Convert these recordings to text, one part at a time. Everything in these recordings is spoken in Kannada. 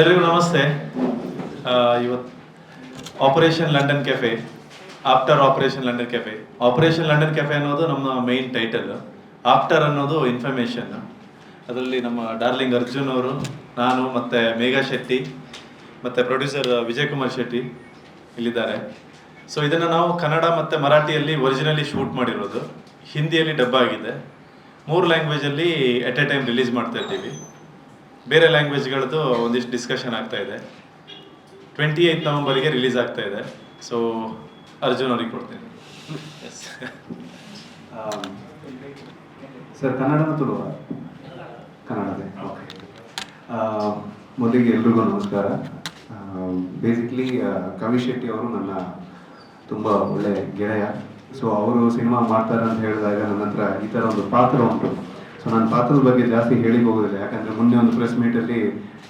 ಎಲ್ರಿಗೂ ನಮಸ್ತೆ. ಇವತ್ತು operation London cafe after operation London cafe operation London cafe ಅನ್ನೋದು ನಮ್ಮ ಮೈನ್ ಟೈಟಲ್ ಆಫ್ಟರ್ ಅನ್ನೋದು ಇನ್ಫಾರ್ಮೇಷನ್ ಅದರಲ್ಲಿ ನಮ್ಮ ಡಾರ್ಲಿಂಗ್ ಅರ್ಜುನ್ ಅವರು, ನಾನು ಮತ್ತು ಮೇಘಾ ಶೆಟ್ಟಿ, ಮತ್ತು ಪ್ರೊಡ್ಯೂಸರ್ ವಿಜಯ್ ಕುಮಾರ್ ಶೆಟ್ಟಿ ಇಲ್ಲಿದ್ದಾರೆ. ಸೊ ಇದನ್ನು ನಾವು ಕನ್ನಡ ಮತ್ತು ಮರಾಠಿಯಲ್ಲಿ ಒರಿಜಿನಲಿ ಶೂಟ್ ಮಾಡಿರೋದು. ಹಿಂದಿಯಲ್ಲಿ ಡಬ್ಬ ಆಗಿದೆ. ಮೂರು ಲ್ಯಾಂಗ್ವೇಜಲ್ಲಿ ಎಟ್ ಎ ಟೈಮ್ ರಿಲೀಸ್ ಮಾಡ್ತಾ ಇದ್ದೀವಿ. ಬೇರೆ ಲ್ಯಾಂಗ್ವೇಜ್ಗಳದ್ದು ಒಂದಿಷ್ಟು ಡಿಸ್ಕಷನ್ ಆಗ್ತಾ ಇದೆ. ಟ್ವೆಂಟಿ ಏಯ್ತ್ ನವಂಬರ್ಗೆ ರಿಲೀಸ್ ಆಗ್ತಾ ಇದೆ. ಸೊ ಅರ್ಜುನ್ ಅವ್ರಿಗೆ ಕೊಡ್ತೀನಿ. ಸರ್ ಕನ್ನಡನ ತುಳುವ ಕನ್ನಡದೇ ಓಕೆ ಮೊದಲಿಗೆ ಎಲ್ರಿಗೂ ನಮಸ್ಕಾರ. ಬೇಸಿಕ್ಲಿ ಕವಿ ಶೆಟ್ಟಿ ಅವರು ನನ್ನ ತುಂಬ ಒಳ್ಳೆ ಗೆಳೆಯ. ಸೊ ಅವರು ಸಿನಿಮಾ ಮಾಡ್ತಾರೆ ಅಂತ ಹೇಳಿದಾಗ ನನ್ನ ಹತ್ರ ಈ ಥರ ಒಂದು ಪಾತ್ರ ಉಂಟು. ಸೊ ನಾನು ಪಾತ್ರದ ಬಗ್ಗೆ ಜಾಸ್ತಿ ಹೇಳಿ ಹೋಗೋದಿಲ್ಲ. ಯಾಕಂದ್ರೆ ಮೊನ್ನೆ ಒಂದು ಪ್ರೆಸ್ ಮೀಟಲ್ಲಿ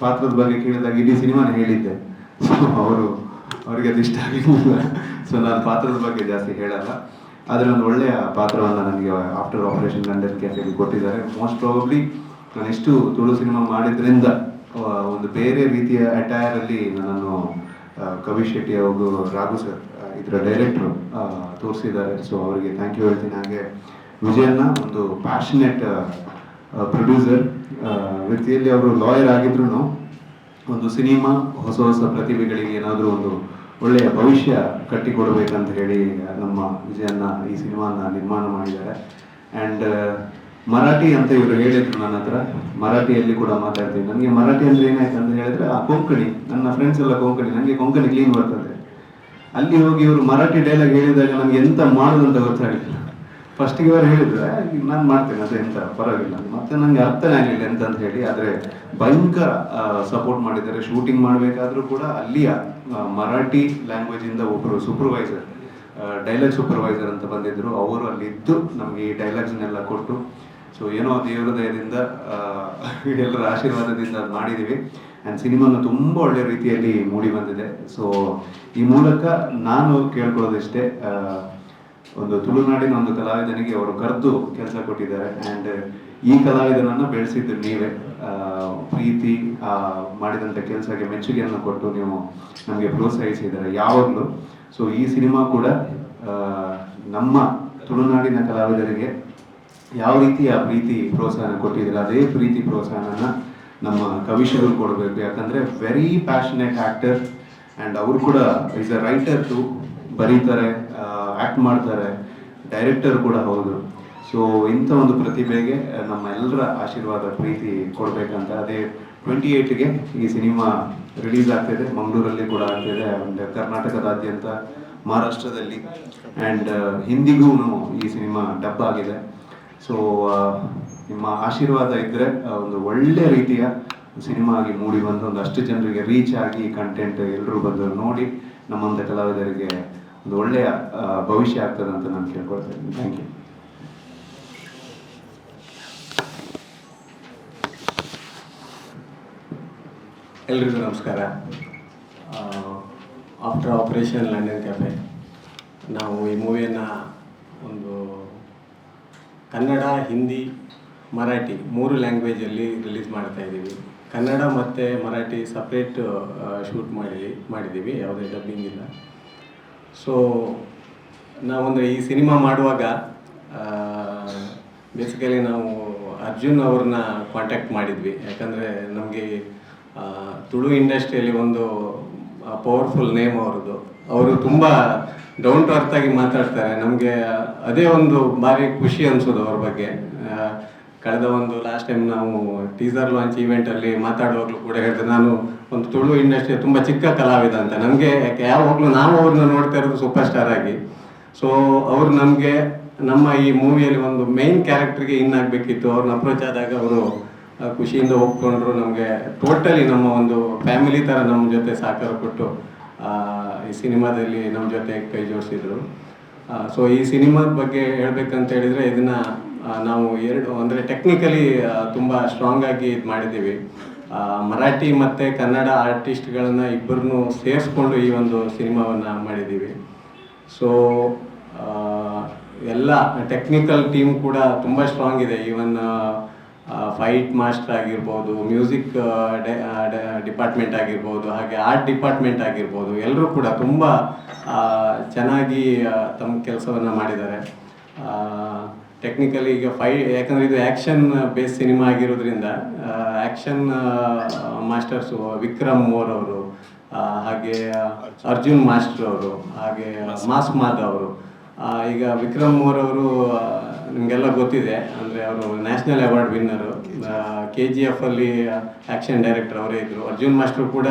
ಪಾತ್ರದ ಬಗ್ಗೆ ಕೇಳಿದಾಗ ಇಡೀ ಸಿನಿಮಾನ ಹೇಳಿದ್ದೆ. ಸೊ ಅವರು, ಅವರಿಗೆ ಅದು ಇಷ್ಟ ಆಗಿಲ್ಲ ಸೊ ನಾನು ಪಾತ್ರದ ಬಗ್ಗೆ ಜಾಸ್ತಿ ಹೇಳಲ್ಲ. ಆದರೆ ಒಂದು ಒಳ್ಳೆಯ ಪಾತ್ರವನ್ನು ನನಗೆ ಆಫ್ಟರ್ ಆಪರೇಷನ್ ಲಂಡನ್ ಕ್ಯಾಫೆಗೆ ಕೊಟ್ಟಿದ್ದಾರೆ. ಮೋಸ್ಟ್ ಪ್ರಾಬಬ್ಲಿ ನಾನು ಎಷ್ಟು ತುಳು ಸಿನಿಮಾ ಮಾಡಿದ್ರಿಂದ ಒಂದು ಬೇರೆ ರೀತಿಯ ಅಟೈರ್ ಅಲ್ಲಿ ನನ್ನನ್ನು ಕವಿ ಶೆಟ್ಟಿ ಅವರು ರಾಘು ಸರ್ ಇದರ ಡೈರೆಕ್ಟ್ರು ತೋರಿಸಿದ್ದಾರೆ. ಸೊ ಅವರಿಗೆ ಥ್ಯಾಂಕ್ ಯು ಹೇಳ್ತೀನಿ. ಹಾಗೆ ವಿಜಯನ್ನ ಒಂದು ಪ್ಯಾಷನೇಟ್ ಪ್ರೊಡ್ಯೂಸರ್ ವ್ಯಕ್ತಿಯಲ್ಲಿ ಅವರು ಲಾಯರ್ ಆಗಿದ್ರು ಒಂದು ಸಿನಿಮಾ, ಹೊಸ ಹೊಸ ಪ್ರತಿಭೆಗಳಿಗೆ ಏನಾದರೂ ಒಂದು ಒಳ್ಳೆಯ ಭವಿಷ್ಯ ಕಟ್ಟಿಕೊಡಬೇಕಂತ ಹೇಳಿ, ನಮ್ಮ ವಿಜಯನ್ನ ಈ ಸಿನಿಮಾನ ನಿರ್ಮಾಣ ಮಾಡಿದ್ದಾರೆ. ಆ್ಯಂಡ್ ಮರಾಠಿ ಅಂತ ಇವರು ಹೇಳಿದ್ರು ನನ್ನ ಹತ್ರ. ಮರಾಠಿಯಲ್ಲಿ ಕೂಡ ಮಾತಾಡ್ತೀನಿ. ನನಗೆ ಮರಾಠಿ ಅಂದರೆ ಏನಾಯ್ತು ಅಂತ ಹೇಳಿದ್ರೆ, ಆ ಕೊಂಕಣಿ, ನನ್ನ ಫ್ರೆಂಡ್ಸ್ ಎಲ್ಲ ಕೊಂಕಣಿ, ನನಗೆ ಕೊಂಕಣಿ ಕ್ಲೀನ್ ಬರ್ತದೆ. ಅಲ್ಲಿ ಹೋಗಿ ಇವರು ಮರಾಠಿ ಡೈಲಾಗ್ ಹೇಳಿದಾಗ ನನಗೆ ಎಂತ ಮಾಡೋದಂತ ಅಂತ ಗೊತ್ತಾಗಲಿಲ್ಲ. ಫಸ್ಟಿಗೆ ಅವರು ಹೇಳಿದ್ರೆ, ನಾನು ಮಾಡ್ತೇನೆ, ಅದು ಎಂತ, ಪರವಾಗಿಲ್ಲ. ಮತ್ತೆ ನನಗೆ ಅರ್ಥನೇ ಆಗಲಿಲ್ಲ ಎಂತ ಅಂತ ಹೇಳಿ, ಆದರೆ ಭಯಂಕರ ಸಪೋರ್ಟ್ ಮಾಡಿದ್ದಾರೆ. ಶೂಟಿಂಗ್ ಮಾಡಬೇಕಾದ್ರೂ ಕೂಡ ಅಲ್ಲಿಯ ಮರಾಠಿ ಲ್ಯಾಂಗ್ವೇಜ್ ಇಂದ ಒಬ್ಬರು ಸೂಪರ್ವೈಸರ್ ಡೈಲಾಗ್ ಸೂಪರ್ವೈಸರ್ ಅಂತ ಬಂದಿದ್ರು. ಅವರು ಅಲ್ಲಿ ಇದ್ದು ನಮಗೆ ಈ ಡೈಲಾಗ್ಸ್ನೆಲ್ಲ ಕೊಟ್ಟು ಸೊ ಏನೋ ದೇವರ ದಯದಿಂದ ಎಲ್ಲರ ಆಶೀರ್ವಾದದಿಂದ ಮಾಡಿದ್ದೀವಿ ಆ್ಯಂಡ್ ಸಿನಿಮಾನ ತುಂಬ ಒಳ್ಳೆ ರೀತಿಯಲ್ಲಿ ಮೂಡಿ ಬಂದಿದೆ. ಸೊ ಈ ಮೂಲಕ ನಾನು ಕೇಳ್ಕೊಳ್ಳೋದಿಷ್ಟೇ ಒಂದು ತುಳುನಾಡಿನ ಒಂದು ಕಲಾವಿದನಿಗೆ ಅವರು ಕರೆದು ಕೆಲಸ ಕೊಟ್ಟಿದ್ದಾರೆ. ಆ್ಯಂಡ್ ಈ ಕಲಾವಿದನನ್ನು ಬೆಳೆಸಿದ್ದು ನೀವೇ. ಪ್ರೀತಿ ಮಾಡಿದಂಥ ಕೆಲಸಕ್ಕೆ ಮೆಚ್ಚುಗೆಯನ್ನು ಕೊಟ್ಟು ನೀವು ನಮಗೆ ಪ್ರೋತ್ಸಾಹಿಸಿದ್ದಾರೆ ಯಾವಾಗಲೂ. ಸೊ ಈ ಸಿನಿಮಾ ಕೂಡ ನಮ್ಮ ತುಳುನಾಡಿನ ಕಲಾವಿದರಿಗೆ ಯಾವ ರೀತಿಯ ಪ್ರೀತಿ ಪ್ರೋತ್ಸಾಹ ಕೊಟ್ಟಿದ್ದೀರ, ಅದೇ ಪ್ರೀತಿ ಪ್ರೋತ್ಸಾಹನ ನಮ್ಮ ಕವಿಶರು ಕೊಡಬೇಕು. ಯಾಕಂದ್ರೆ ವೆರಿ ಪ್ಯಾಷನೇಟ್ ಆಕ್ಟರ್ ಆ್ಯಂಡ್ ಅವರು ಕೂಡ ಇಸ್ ಅ ರೈಟರ್ ಟು ಬರೀತಾರೆ ಆ್ಯಕ್ಟ್ ಮಾಡ್ತಾರೆ ಡೈರೆಕ್ಟರ್ ಕೂಡ ಹೌದು. ಸೊ ಇಂಥ ಒಂದು ಪ್ರತಿಭೆಗೆ ನಮ್ಮ ಎಲ್ಲರ ಆಶೀರ್ವಾದ, ಪ್ರೀತಿ ಕೊಡಬೇಕಂತ. ಅದೇ ಟ್ವೆಂಟಿ ಏಯ್ಟ್ಗೆ ಈ ಸಿನಿಮಾ ರಿಲೀಸ್ ಆಗ್ತಿದೆ. ಮಂಗಳೂರಲ್ಲಿ ಕೂಡ ಆಗ್ತಿದೆ. ಆ್ಯಂಡ್ ಕರ್ನಾಟಕದಾದ್ಯಂತ, ಮಹಾರಾಷ್ಟ್ರದಲ್ಲಿ. ಆ್ಯಂಡ್ ಹಿಂದಿಗೂ ಈ ಸಿನಿಮಾ ಡಬ್ ಆಗಿದೆ. ಸೊ ನಿಮ್ಮ ಆಶೀರ್ವಾದ ಇದ್ದರೆ ಒಂದು ಒಳ್ಳೆ ರೀತಿಯ ಸಿನಿಮಾ ಆಗಿ ಮೂಡಿ ಬಂದು ಒಂದು ಅಷ್ಟು ಜನರಿಗೆ ರೀಚ್ ಆಗಿ ಕಂಟೆಂಟ್ ಎಲ್ಲರೂ ಬಂದು ನೋಡಿ ನಮ್ಮಂಥ ಕಲಾವಿದರಿಗೆ ಒಂದು ಒಳ್ಳೆಯ ಭವಿಷ್ಯ ಆಗ್ತದೆ ಅಂತ ನಾನು ಕೇಳ್ಕೊಳ್ತೇನೆ ಥ್ಯಾಂಕ್ ಯು ಎಲ್ರಿಗೂ ನಮಸ್ಕಾರ. ಆಫ್ಟರ್ ಆಪರೇಷನ್ ಲಂಡನ್ ಕ್ಯಾಫೆ ನಾವು ಈ ಮೂವಿಯನ್ನು ಒಂದು ಕನ್ನಡ, ಹಿಂದಿ, ಮರಾಠಿ ಮೂರು ಲ್ಯಾಂಗ್ವೇಜಲ್ಲಿ ರಿಲೀಸ್ ಮಾಡ್ತಾ ಇದ್ದೀವಿ. ಕನ್ನಡ ಮತ್ತು ಮರಾಠಿ ಸಪ್ರೇಟ್ ಶೂಟ್ ಮಾಡಿ ಮಾಡಿದ್ದೀವಿ, ಯಾವುದೇ ಡಬ್ಬಿಂಗ್ ಇಲ್ಲ. ಸೊ ನಾವೊಂದು ಈ ಸಿನಿಮಾ ಮಾಡುವಾಗ ಬೇಸಿಕಲಿ ನಾವು ಅರ್ಜುನ್ ಅವ್ರನ್ನ ಕಾಂಟ್ಯಾಕ್ಟ್ ಮಾಡಿದ್ವಿ. ಯಾಕಂದರೆ ನಮಗೆ ತುಳು ಇಂಡಸ್ಟ್ರಿಯಲ್ಲಿ ಒಂದು ಪವರ್ಫುಲ್ ನೇಮ್ ಅವ್ರದ್ದು. ಅವರು ತುಂಬ ಡೌನ್ ಟು ಅರ್ತ್ ಆಗಿ ಮಾತಾಡ್ತಾರೆ. ನಮಗೆ ಅದೇ ಒಂದು ಭಾರಿ ಖುಷಿ ಅನಿಸೋದು ಅವ್ರ ಬಗ್ಗೆ. ಕಳೆದ ಒಂದು ಲಾಸ್ಟ್ ಟೈಮ್ ನಾವು ಟೀಸರ್ ಲಾಂಚ್ ಈವೆಂಟಲ್ಲಿ ಮಾತಾಡುವಾಗಲೂ ಕೂಡ ಹೇಳ್ತೇನೆ ನಾನು ಒಂದು ತುಳು ಇಂಡಸ್ಟ್ರಿ ತುಂಬ ಚಿಕ್ಕ ಕಲಾವಿದ ಅಂತ. ನಮಗೆ ಯಾವಾಗಲೂ ನಾವು ಅವ್ರನ್ನ ನೋಡ್ತಾ ಇರೋದು ಸೂಪರ್ ಸ್ಟಾರ್ ಆಗಿ. ಸೊ ಅವರು ನಮಗೆ ನಮ್ಮ ಈ ಮೂವಿಯಲ್ಲಿ ಒಂದು ಮೇನ್ ಕ್ಯಾರೆಕ್ಟರ್ಗೆ ಇನ್ ಆಗಬೇಕಿತ್ತು. ಅವ್ರನ್ನ ಅಪ್ರೋಚ್ ಆದಾಗ ಅವರು ಖುಷಿಯಿಂದ ಒಪ್ಕೊಂಡ್ರು. ನಮಗೆ ಟೋಟಲಿ ನಮ್ಮ ಒಂದು ಫ್ಯಾಮಿಲಿ ಥರ ನಮ್ಮ ಜೊತೆ ಸಹಕಾರ ಕೊಟ್ಟು ಈ ಸಿನಿಮಾದಲ್ಲಿ ನಮ್ಮ ಜೊತೆ ಕೈ ಜೋಡಿಸಿದ್ರು. ಸೊ ಈ ಸಿನಿಮಾದ ಬಗ್ಗೆ ಹೇಳ್ಬೇಕಂತ ಹೇಳಿದರೆ ಇದನ್ನ ನಾವು ಎರಡು, ಅಂದರೆ ಟೆಕ್ನಿಕಲಿ ತುಂಬ ಸ್ಟ್ರಾಂಗ್ ಆಗಿ ಇದು ಮಾಡಿದ್ದೀವಿ. ಮರಾಠಿ ಮತ್ತು ಕನ್ನಡ ಆರ್ಟಿಸ್ಟ್ಗಳನ್ನು ಇಬ್ಬರನ್ನು ಸೇರಿಸ್ಕೊಂಡು ಈ ಒಂದು ಸಿನಿಮಾವನ್ನು ಮಾಡಿದ್ದೀವಿ. ಸೊ ಎಲ್ಲ ಟೆಕ್ನಿಕಲ್ ಟೀಮ್ ಕೂಡ ತುಂಬ ಸ್ಟ್ರಾಂಗ್ ಇದೆ. ಈವನ್ ಫೈಟ್ ಮಾಸ್ಟರ್ ಆಗಿರ್ಬೋದು ಮ್ಯೂಸಿಕ್ ಡಿಪಾರ್ಟ್ಮೆಂಟ್ ಆಗಿರ್ಬೋದು, ಹಾಗೆ ಆರ್ಟ್ ಡಿಪಾರ್ಟ್ಮೆಂಟ್ ಆಗಿರ್ಬೋದು ಎಲ್ಲರೂ ಕೂಡ ತುಂಬ ಚೆನ್ನಾಗಿ ತಮ್ಮ ಕೆಲಸವನ್ನು ಮಾಡಿದ್ದಾರೆ. ಟೆಕ್ನಿಕಲಿ ಈಗ ಫೈ ಯಾಕಂದರೆ ಇದು ಆ್ಯಕ್ಷನ್ ಬೇಸ್ ಸಿನಿಮಾ ಆಗಿರೋದ್ರಿಂದ ಆ್ಯಕ್ಷನ್ ಮಾಸ್ಟರ್ಸು ವಿಕ್ರಮ್ ಮೋರ್ ಅವರು ಹಾಗೆ ಅರ್ಜುನ್ ಮಾಸ್ಟರ್ ಅವರು, ಹಾಗೆ ಮಾಸ್ ಮಾದ್ ಅವರು. ಈಗ ವಿಕ್ರಮ್ ಮೋರ್ ಅವರು ನಿಮಗೆಲ್ಲ ಗೊತ್ತಿದೆ, ಅಂದರೆ ಅವರು national award winner K G F ಅಲ್ಲಿ ಆ್ಯಕ್ಷನ್ ಡೈರೆಕ್ಟರ್ ಅವರೇ ಇದ್ದರು ಅರ್ಜುನ್ ಮಾಸ್ಟರ್ ಕೂಡ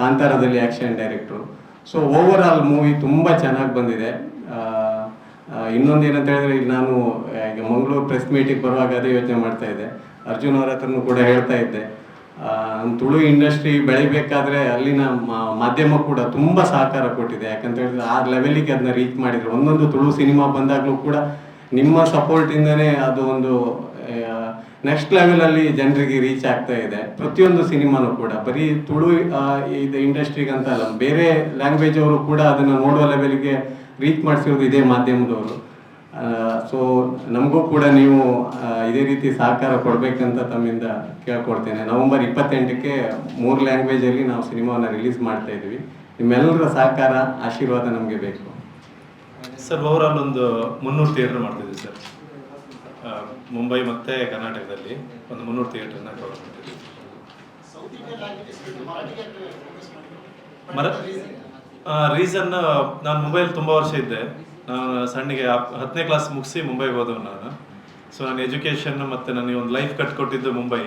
ಕಾಂತಾರದಲ್ಲಿ action director so over all movie ತುಂಬ ಚೆನ್ನಾಗಿ ಬಂದಿದೆ. ಇನ್ನೊಂದು ಏನಂತ ಹೇಳಿದ್ರೆ, ಇಲ್ಲಿ ನಾನು ಈಗ ಮಂಗಳೂರು ಪ್ರೆಸ್ ಮೀಟಿಗೆ ಬರುವಾಗ ಅದೇ ಯೋಚನೆ ಮಾಡ್ತಾ ಇದ್ದೆ. ಅರ್ಜುನ್ ಅವರ ಹತ್ರನು ಕೂಡ ಹೇಳ್ತಾ ಇದ್ದೆ. ತುಳು ಇಂಡಸ್ಟ್ರಿ ಬೆಳಿಬೇಕಾದ್ರೆ ಅಲ್ಲಿನ ಮಾಧ್ಯಮ ಕೂಡ ತುಂಬ ಸಹಕಾರ ಕೊಟ್ಟಿದೆ. ಯಾಕಂತ ಹೇಳಿದ್ರೆ, ಆ ಲೆವೆಲಿಗೆ ಅದನ್ನ ರೀಚ್ ಮಾಡಿದ್ರು. ಒಂದೊಂದು ತುಳು ಸಿನಿಮಾ ಬಂದಾಗಲೂ ಕೂಡ ನಿಮ್ಮ ಸಪೋರ್ಟಿಂದನೇ ಅದು ಒಂದು ನೆಕ್ಸ್ಟ್ ಲೆವೆಲಲ್ಲಿ ಜನರಿಗೆ ರೀಚ್ ಆಗ್ತಾ ಇದೆ. ಪ್ರತಿಯೊಂದು ಸಿನಿಮಾನೂ ಕೂಡ. ಬರೀ ತುಳು ಇದು ಇಂಡಸ್ಟ್ರಿಗೆ ಅಲ್ಲ, ಬೇರೆ ಲ್ಯಾಂಗ್ವೇಜ್ ಅವರು ಕೂಡ ಅದನ್ನು ನೋಡುವ ಲೆವೆಲ್ಗೆ ರೀಚ್ ಮಾಡಿಸಿರೋದು ಇದೇ ಮಾಧ್ಯಮದವರು. ಸೊ ನಮಗೂ ಕೂಡ ನೀವು ಇದೇ ರೀತಿ ಸಹಕಾರ ಕೊಡಬೇಕಂತ ತಮ್ಮಿಂದ ಕೇಳ್ಕೊಡ್ತೇನೆ. ನವೆಂಬರ್ ಇಪ್ಪತ್ತೆಂಟಕ್ಕೆ ಮೂರು ಲ್ಯಾಂಗ್ವೇಜಲ್ಲಿ ನಾವು ಸಿನಿಮಾವನ್ನು ರಿಲೀಸ್ ಮಾಡ್ತಾ ಇದ್ವಿ ನಿಮ್ಮೆಲ್ಲರ ಸಹಕಾರ, ಆಶೀರ್ವಾದ ನಮಗೆ ಬೇಕು. ಸರ್ ಓವರಾಲ್ ಒಂದು ಮುನ್ನೂರು ಥಿಯೇಟರ್ ಮಾಡ್ತಿದ್ವಿ ಸರ್. ಮುಂಬೈ ಮತ್ತೆ ಕರ್ನಾಟಕದಲ್ಲಿ ಒಂದು ಮುನ್ನೂರು ಥಿಯೇಟರ್ನ ಕವರ್ ಮಾಡ್ತಿದ್ವಿ ಮರ ರೀಸನ್ ನಾನು ಮುಂಬೈಲಿ ತುಂಬ ವರ್ಷ ಇದ್ದೆ. ನಾನು ಸಣ್ಣಗೆ ಹತ್ತನೇ ಕ್ಲಾಸ್ ಮುಗಿಸಿ ಮುಂಬೈಗೆ ಹೋದವು ನಾನು. ಸೊ ನನ್ನ ಎಜುಕೇಷನ್ ಮತ್ತು ನನಗೆ ಒಂದು ಲೈಫ್ ಕಟ್ಕೊಟ್ಟಿದ್ದು ಮುಂಬೈ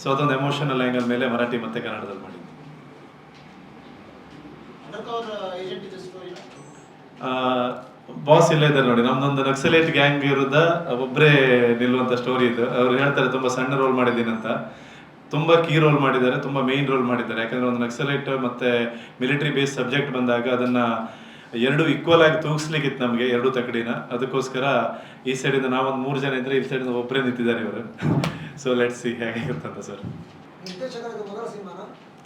ಸೊ ಅದೊಂದು ಎಮೋಷನಲ್ ಆ್ಯಂಗಲ್ ಮೇಲೆ ಮರಾಠಿ ಮತ್ತು ಕನ್ನಡದಲ್ಲಿ ಮಾಡಿದ್ದೆ. ಬಾಸ್ ಇಲ್ಲೇ ಇದ್ದಾರೆ ನೋಡಿ. ನಮ್ದೊಂದು ನಕ್ಸಲೇಟ್ ಗ್ಯಾಂಗ್ ವಿರುದ್ಧ ಒಬ್ಬರೇ ನಿಲ್ಲುವಂತ ಸ್ಟೋರಿ ಇದು. ಅವ್ರು ಹೇಳ್ತಾರೆ ತುಂಬಾ ಸಣ್ಣ ರೋಲ್ ಮಾಡಿದ್ದೀನಿ ಅಂತ. ತುಂಬಾ ಕೀ ರೋಲ್ ಮಾಡಿದ್ದಾರೆ, ತುಂಬಾ ಮೇನ್ ರೋಲ್ ಮಾಡಿದ್ದಾರೆ. ಯಾಕಂದ್ರೆ ಒಂದು ನಕ್ಸಲೈಟ್ ಮತ್ತೆ ಮಿಲಿಟರಿ ಬೇಸ್ ಸಬ್ಜೆಕ್ಟ್ ಬಂದಾಗ ಅದನ್ನ ಎರಡು ಈಕ್ವಲ್ ಆಗಿ ತೂಗಿಸ್ಲಿಕ್ಕಿತ್ತು ನಮಗೆ, ಎರಡು ತಕಡಿನ ಅದಕ್ಕೋಸ್ಕರ ಈ ಸೈಡಿಂದ ನಾವೊಂದು ಮೂರು ಜನ ಇದ್ದರೆ ಈ ಸೈಡಿಂದ ಒಬ್ಬರೇ ನಿಂತಿದ್ದಾರೆ ಇವರು. ಸೊ ಲೆಟ್ಸ್ ಸಿ ಹೇಗಿರುತ್ತಂತ ಸರ್.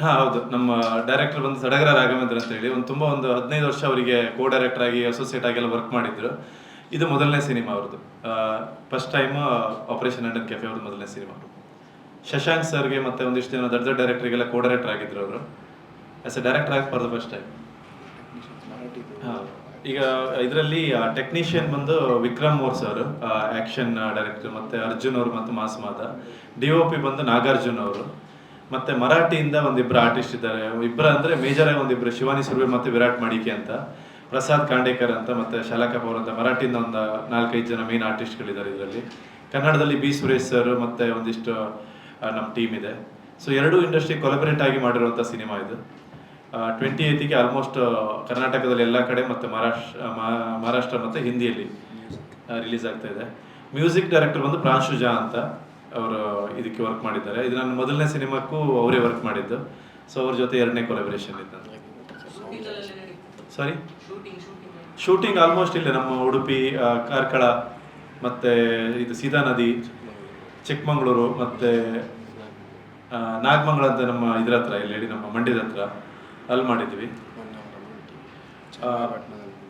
ಹಾಂ, ಹೌದು. ನಮ್ಮ ಡೈರೆಕ್ಟರ್ ಬಂದು ಸಡಗರ ರಾಘವೇಂದ್ರ ಅಂತ ಹೇಳಿ. ಒಂದು ತುಂಬಾ ಒಂದು ಹದಿನೈದು ವರ್ಷ ಅವರಿಗೆ ಕೋ ಡೈರೆಕ್ಟರ್ ಆಗಿ ಅಸೋಸಿಯೇಟ್ ಆಗಿ ಎಲ್ಲ ವರ್ಕ್ ಮಾಡಿದ್ರು. ಇದು ಮೊದಲನೇ ಸಿನಿಮಾ ಅವ್ರದ್ದು. First time operation and cafe ಅವ್ರದ್ದು ಮೊದಲನೇ ಸಿನಿಮಾ ಶಶಾಂಕ್ ಸರ್ಗೆ ಮತ್ತೆ ಒಂದಿಷ್ಟು ಜನ ದೊಡ್ಡ ದೊಡ್ಡ ಡೈರೆಕ್ಟರ್ಗೆಲ್ಲ ಕೋ ಡೈರೆಕ್ಟರ್ ಆಗಿದ್ರು ಅವರು. ಆಸ್ ಎ ಡೈರೆಕ್ಟರ್ ಆಗಿ ಫಾರ್ ದ ಫಸ್ಟ್ ಟೈಮ್ ಈಗ ಇದರಲ್ಲಿ ಟೆಕ್ನಿಷಿಯನ್ ಬಂದು Vikram More sir action director ಮತ್ತೆ ಅರ್ಜುನ್ ಅವರು ಮತ್ತು Mass Mada. D O P ಬಂದು ನಾಗಾರ್ಜುನ್ ಅವರು. ಮತ್ತೆ ಮರಾಠಿಯಿಂದ ಒಂದಿಬ್ರು ಆರ್ಟಿಸ್ಟ್ ಇದ್ದಾರೆ. ಇಬ್ಬರ ಅಂದ್ರೆ ಮೇಜರ್ ಆಗಿ ಒಂದಿಬ್ರು, ಶಿವಾನಿ ಸುರ್ವೆ ಮತ್ತೆ ವಿರಾಟ್ ಮಡಿಕೆ ಅಂತ. ಪ್ರಸಾದ್ ಕಾಂಡೇಕರ್ ಅಂತ ಮತ್ತೆ ಶಾಲಾ ಕಪೂರ್ ಅಂತ. ಮರಾಠಿಯಿಂದ ಒಂದು ನಾಲ್ಕೈದು ಜನ ಮೇನ್ ಆರ್ಟಿಸ್ಟ್ಗಳಿದ್ದಾರೆ ಇದರಲ್ಲಿ. ಕನ್ನಡದಲ್ಲಿ ಬಿ ಸುರೇಶ್ ಸರ್ ಮತ್ತೆ ಒಂದಿಷ್ಟು ನಮ್ಮ ಟೀಮ್ ಇದೆ. ಸೊ ಎರಡೂ ಇಂಡಸ್ಟ್ರಿ ಕೊಲಬರೇಟ್ ಆಗಿ ಮಾಡಿರುವಂಥ ಸಿನಿಮಾ ಇದು. ಟ್ವೆಂಟಿ ಏತಿಗೆ ಆಲ್ಮೋಸ್ಟ್ ಕರ್ನಾಟಕದಲ್ಲಿ ಎಲ್ಲ ಕಡೆ ಮತ್ತು ಮಹಾರಾಷ್ಟ್ರ ಮಹಾ- ಮಹಾರಾಷ್ಟ್ರ ಮತ್ತು ಹಿಂದಿಯಲ್ಲಿ ರಿಲೀಸ್ ಆಗ್ತಾ ಇದೆ. ಮ್ಯೂಸಿಕ್ ಡೈರೆಕ್ಟರ್ ಬಂದು ಪ್ರಾಂಶುಜಾ ಅಂತ ಅವರು ಇದಕ್ಕೆ ವರ್ಕ್ ಮಾಡಿದ್ದಾರೆ. ಇದು ನನ್ನ ಮೊದಲನೇ ಸಿನಿಮಾಕ್ಕೂ ಅವರೇ ವರ್ಕ್ ಮಾಡಿದ್ದು. ಸೊ ಅವ್ರ ಜೊತೆ ಎರಡನೇ ಕೊಲಾಬರೇಷನ್ ಇತ್ತು ಸಾರಿ ಶೂಟಿಂಗ್ ಆಲ್ಮೋಸ್ಟ್ ಇಲ್ಲೇ. ನಮ್ಮ ಉಡುಪಿ ಕಾರ್ಕಳ ಮತ್ತು ಇದು ಸೀದಾ ನದಿ ಚಿಕ್ಕಮಂಗ್ಳೂರು ಮತ್ತು ನಾಗಮಂಗ್ಳ ನಾಗಮಂಗಲ ಅಂತ ನಮ್ಮ ಇದ್ರ ಹತ್ರ ಇಲ್ಲಿ ಹೇಳಿ ನಮ್ಮ ಮಂಡ್ಯದ ಹತ್ರ ಅಲ್ಲಿ ಮಾಡಿದ್ವಿ.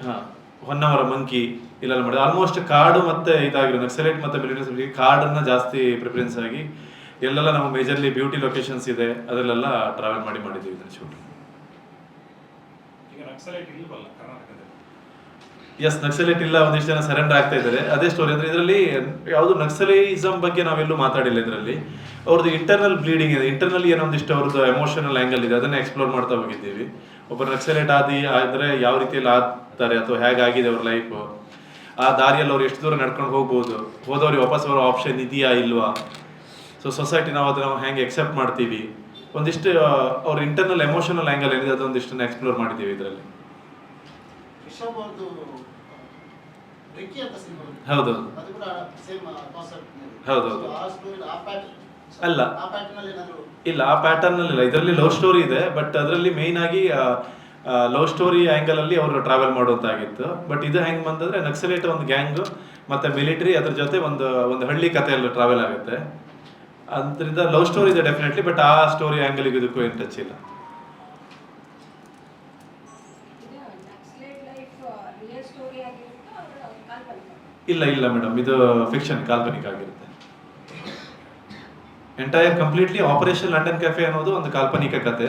ಹಾಂ ಹೊನ್ನವರ ಮಂಕಿ ಇಲ್ಲೆಲ್ಲ ಮಾಡಿದ್ವಿ. ಆಲ್ಮೋಸ್ಟ್ ಕಾಡು ಮತ್ತು ಇದಾಗಿರೋ ನಕ್ಸಲೈಟ್ ಮತ್ತೆ ಮಿಲಿಟರಿ ಕಾರ್ಡನ್ನು ಜಾಸ್ತಿ ಪ್ರಿಫರೆನ್ಸ್ ಆಗಿ ಎಲ್ಲೆಲ್ಲ ನಮ್ಮ ಮೇಜರ್ಲಿ ಬ್ಯೂಟಿ ಲೊಕೇಶನ್ಸ್ ಇದೆ ಅದರಲ್ಲೆಲ್ಲ ಟ್ರಾವೆಲ್ ಮಾಡಿ ಮಾಡಿದ್ವಿ ಇದನ್ನು ಶೂಟಿಂಗ್ ಈಗ ನಕ್ಸಲೈಟ್ ಇಲ್ವಲ್ಲ ಕರ್ನಾಟಕದಲ್ಲಿ? ಎಸ್ ನಕ್ಸಲೇಟ್ ಇಲ್ಲ, ಒಂದಿಷ್ಟು ಜನ ಸರೆಂಡರ್ ಆಗ್ತಾ ಇದ್ದಾರೆ. ಅದೇ ಸ್ಟೋರಿ ಅಂದ್ರೆ ಇದರಲ್ಲಿ ಯಾವುದು ನಕ್ಸಲಿಸಮ್ ಬಗ್ಗೆ ನಾವೆಲ್ಲೂ ಮಾತಾಡಿಲ್ಲ ಇದರಲ್ಲಿ. ಅವ್ರದ್ದು ಇಂಟರ್ನಲ್ ಬ್ಲೀಡಿಂಗ್ ಇದೆ. ಇಂಟರ್ನಲ್ ಏನೊಂದಿಷ್ಟು ಅವ್ರದ್ದು ಎಮೋಷನಲ್ ಆ್ಯಂಗಲ್ ಇದೆ, ಅದನ್ನ ಎಕ್ಸ್ಪ್ಲೋರ್ ಮಾಡ್ತಾ ಹೋಗಿದ್ದೀವಿ. ಒಬ್ಬ ನಕ್ಸಲೈಟ್ ಆದಿ, ಆದರೆ ಯಾವ ರೀತಿಯಲ್ಲಿ ಆಗ್ತಾರೆ ಅಥವಾ ಹೇಗಾಗಿದೆ ಅವ್ರ ಲೈಫ್ ಆ ದಾರಿಯಲ್ಲಿ ಅವ್ರು ಎಷ್ಟು ದೂರ ನಡ್ಕೊಂಡು ಹೋಗ್ಬೋದು? ಹೋದವ್ರಿಗೆ ವಾಪಸ್ ಬರೋ ಆಪ್ಷನ್ ಇದೆಯಾ ಇಲ್ವಾ? ಸೊ ಸೊಸೈಟಿ ನಾವು ಅದನ್ನ ಹೆಂಗೆ ಎಕ್ಸೆಪ್ಟ್ ಮಾಡ್ತೀವಿ? ಒಂದಿಷ್ಟು ಅವ್ರ ಇಂಟರ್ನಲ್ ಎಮೋಷನಲ್ ಆ್ಯಂಗಲ್ ಏನಿದೆ, ಅದೊಂದಿಷ್ಟನ್ನು ಎಕ್ಸ್ಪ್ಲೋರ್ ಮಾಡಿದ್ದೀವಿ ಇದರಲ್ಲಿ. ಹೌದು. ಹೌದು ಆ ಅಲ್ಲ. ಇಲ್ಲ ಆ ಪ್ಯಾಟರ್ನ್ ಅಲ್ಲಿ ಇಲ್ಲ. ಇದರಲ್ಲಿ ಲವ್ ಸ್ಟೋರಿ ಇದೆ ಬಟ್ ಅದರಲ್ಲಿ ಮೇನ್ ಆಗಿ ಲವ್ ಸ್ಟೋರಿ ಆಂಗಲ್ ಅಲ್ಲಿ ಅವರು ಟ್ರಾವೆಲ್ ಮಾಡುವಂತಾಗಿತ್ತು. ಬಟ್ ಇದು ಹೆಂಗ್ ಬಂತಂದ್ರೆ ನಕ್ಸಲೇಟ್ ಒಂದು ಗ್ಯಾಂಗ್ ಮತ್ತೆ ಮಿಲಿಟರಿ ಅದ್ರ ಜೊತೆ ಒಂದು ಒಂದು ಹಳ್ಳಿ ಕಥೆಯಲ್ಲಿ ಟ್ರಾವೆಲ್ ಆಗುತ್ತೆ. ಅದರಿಂದ ಲವ್ ಸ್ಟೋರಿ ಇದೆ ಡೆಫಿನೆಟ್ಲಿ ಬಟ್ ಆ ಸ್ಟೋರಿ ಆಂಗಲ್ ಇದಕ್ಕೂ ಏನು ಟಚ್ ಇಲ್ಲ ಇದು ನಕ್ಸಲೇಟ್ ಲೈಫ್ ರಿಯಲ್ ಸ್ಟೋರಿ ಆಗಿರುತ್ತಾ ಅವ್ರ ಕಾಲ್ಪನಿಕ ಇಲ್ಲ ಇಲ್ಲ ಮೇಡಮ್ ಇದು ಫಿಕ್ಷನ್ ಕಾಲ್ಪನಿಕ ಆಗಿರುತ್ತೆ. Entire completely operation London cafe ಅನ್ನೋದು ಒಂದು ಕಾಲ್ಪನಿಕ ಕತೆ.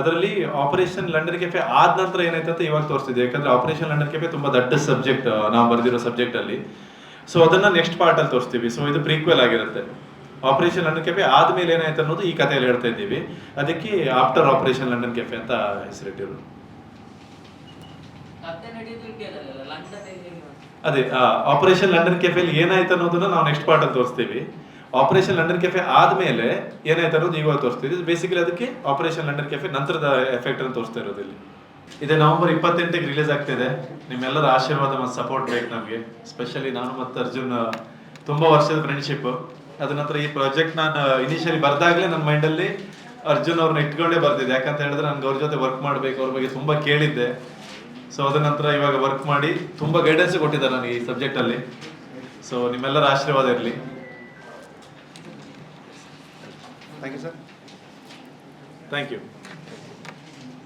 ಅದರಲ್ಲಿ ಆಪರೇಷನ್ ಲಂಡನ್ ಕೆಫೆ ಆದ ನಂತರ ಏನಾಯ್ತು ಅಂತ ಇವಾಗ ತೋರಿಸ್ತಿದೆ ಯಾಕಂದ್ರೆ ಆಪರೇಷನ್ ಲಂಡನ್ ಕೆಫೆ ತುಂಬಾ ದೊಡ್ಡ ಸಬ್ಜೆಕ್ಟ್ ನಾವು ಬರೆದಿರೋ ಸಬ್ಜೆಕ್ಟ್ ಅಲ್ಲಿ. ಸೊ ಅದನ್ನ ನೆಕ್ಸ್ಟ್ ಪಾರ್ಟ್ ಅಲ್ಲಿ ತೋರಿಸ್ತೀವಿ. ಸೊ ಇದು ಪ್ರೀಕ್ವೆಲ್ ಆಗಿರುತ್ತೆ. ಆಪರೇಷನ್ ಲಂಡನ್ ಕೆಫೆ ಆದ್ಮೇಲೆ ಏನಾಯ್ತು ಅನ್ನೋದು ಈ ಕಥೆಯಲ್ಲಿ ಹೇಳ್ತಾ ಇದ್ದೀವಿ. ಅದಕ್ಕೆ ಆಫ್ಟರ್ ಆಪರೇಷನ್ ಲಂಡನ್ ಕೆಫೆ ಅಂತ ಹೆಸರಿಟ್ಟಿರೋದು ಕತೆ ನಡೆಯೋದು ಇಂಡಿಯಾದಲ್ಲ ಲಂಡನ್ ಅದೇ ಆಪರೇಷನ್ ಲಂಡನ್ ಕೆಫೆಲಿ ಏನಾಯ್ತು ಅನ್ನೋದನ್ನ ನಾವು ನೆಕ್ಸ್ಟ್ ಪಾರ್ಟ್ ಅಲ್ಲಿ ತೋರಿಸ್ತೀವಿ. ಆಪರೇಷನ್ ಲಂಡನ್ ಕೆಫೆ ಆದ್ಮೇಲೆ ಏನಾಯ್ತು ಅನ್ನೋದು ಇವಾಗ ತೋರಿಸ್ತೀವಿ. ಬೇಸಿಕಲಿ ಅದಕ್ಕೆ ಆಪರೇಷನ್ ಲಂಡನ್ ಕೆಫೆ ನಂತರದ ಎಫೆಕ್ಟ್ ಅನ್ನು ತೋರಿಸ್ತಾ ಇರೋದು ಇಲ್ಲಿ. ಇದೆ ನವೆಂಬರ್ ಇಪ್ಪತ್ತೆಂಟಕ್ಕೆ ರಿಲೀಸ್ ಆಗ್ತಿದೆ. ನಿಮ್ಮೆಲ್ಲರ ಆಶೀರ್ವಾದ ಮತ್ತು ಸಪೋರ್ಟ್ ಬೇಕು ನಮಗೆ. ಸ್ಪೆಷಲಿ ನಾನು ಮತ್ತು ಅರ್ಜುನ್ ತುಂಬಾ ವರ್ಷದ ಫ್ರೆಂಡ್ಶಿಪ್ ಅದ ನಂತರ ಈ ಪ್ರಾಜೆಕ್ಟ್ ನಾನು ಇನಿಷಿಯಲಿ ಬರೆದಾಗಲೇ ನನ್ನ ಮೈಂಡಲ್ಲಿ ಅರ್ಜುನ್ ಅವ್ರನ್ನ ಇಟ್ಕೊಂಡೇ ಬರ್ತಿದ್ದೆ. ಯಾಕಂತ ಹೇಳಿದ್ರೆ ನನ್ಗೆ ಅವ್ರ ಜೊತೆ ವರ್ಕ್ ಮಾಡಬೇಕು ಅವ್ರ ಬಗ್ಗೆ ತುಂಬ ಕೇಳಿದ್ದೆ. ಸೊ ಅದ ನಂತರ ಇವಾಗ ವರ್ಕ್ ಮಾಡಿ ತುಂಬಾ ಗೈಡೆನ್ಸ್ ಕೊಟ್ಟಿದ್ದಾರೆ ನನಗೆ ಈ ಸಬ್ಜೆಕ್ಟಲ್ಲಿ ಸೊ ನಿಮ್ಮೆಲ್ಲರ ಆಶೀರ್ವಾದ ಇರಲಿ. Thank you sir thank you